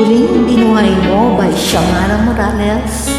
Muling binuhay mo by Shamara Morales.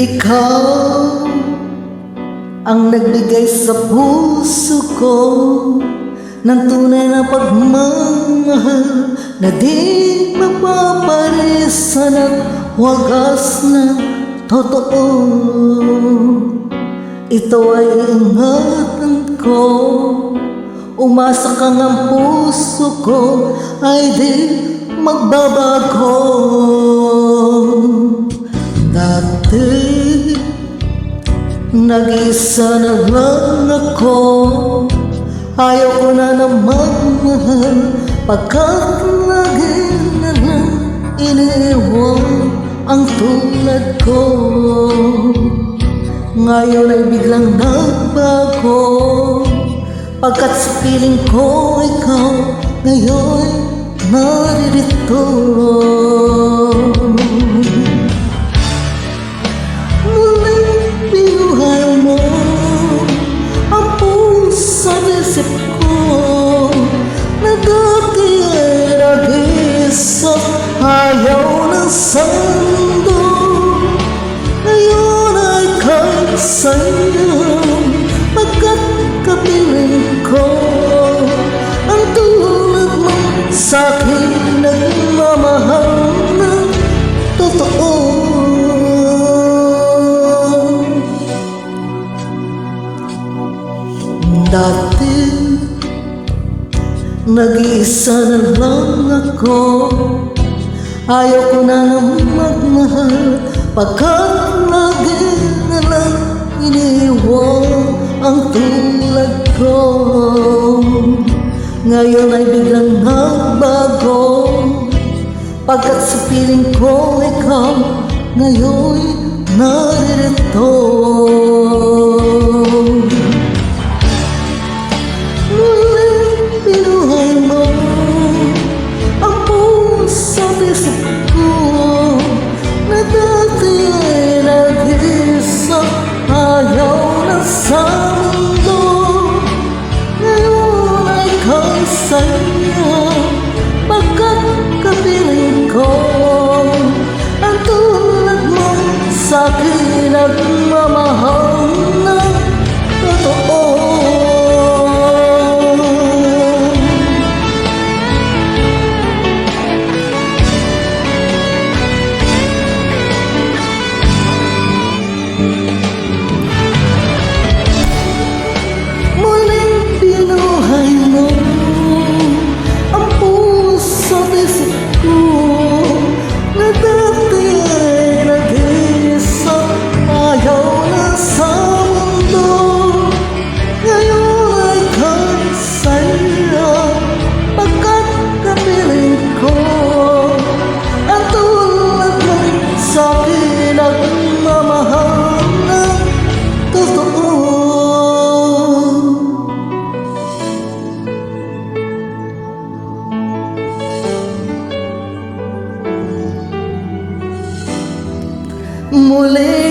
Ikaw ang nagbigay sa puso ko ng tunay na pagmamahal na di mapaparisan at wagas na totoo. Ito ay ingatan ko Umasa kang ang puso ko ay di magbabago Nag-isa na lang ako. Ayaw ko na na magmahal Pagkat lagi na lang iniwan ang tulad ko. Ngayon ay biglang nagbago. Pagkat sa piling ko ikaw Ngayon naririto. Muling sando Ngayon ay kay sa'yo kapiling ko Ang tulad mo. Sa'kin Nagmamahal ng totoo. Dati Nag-iisa na lang ako Ayaw ko na nang magmahal. Pagkat lagi na lang iniwan ang tulad ko. Ngayon ay biglang nagbago. Pagkat sa piling ko ikaw Ngayon naririto sa'kin at mamahal Muling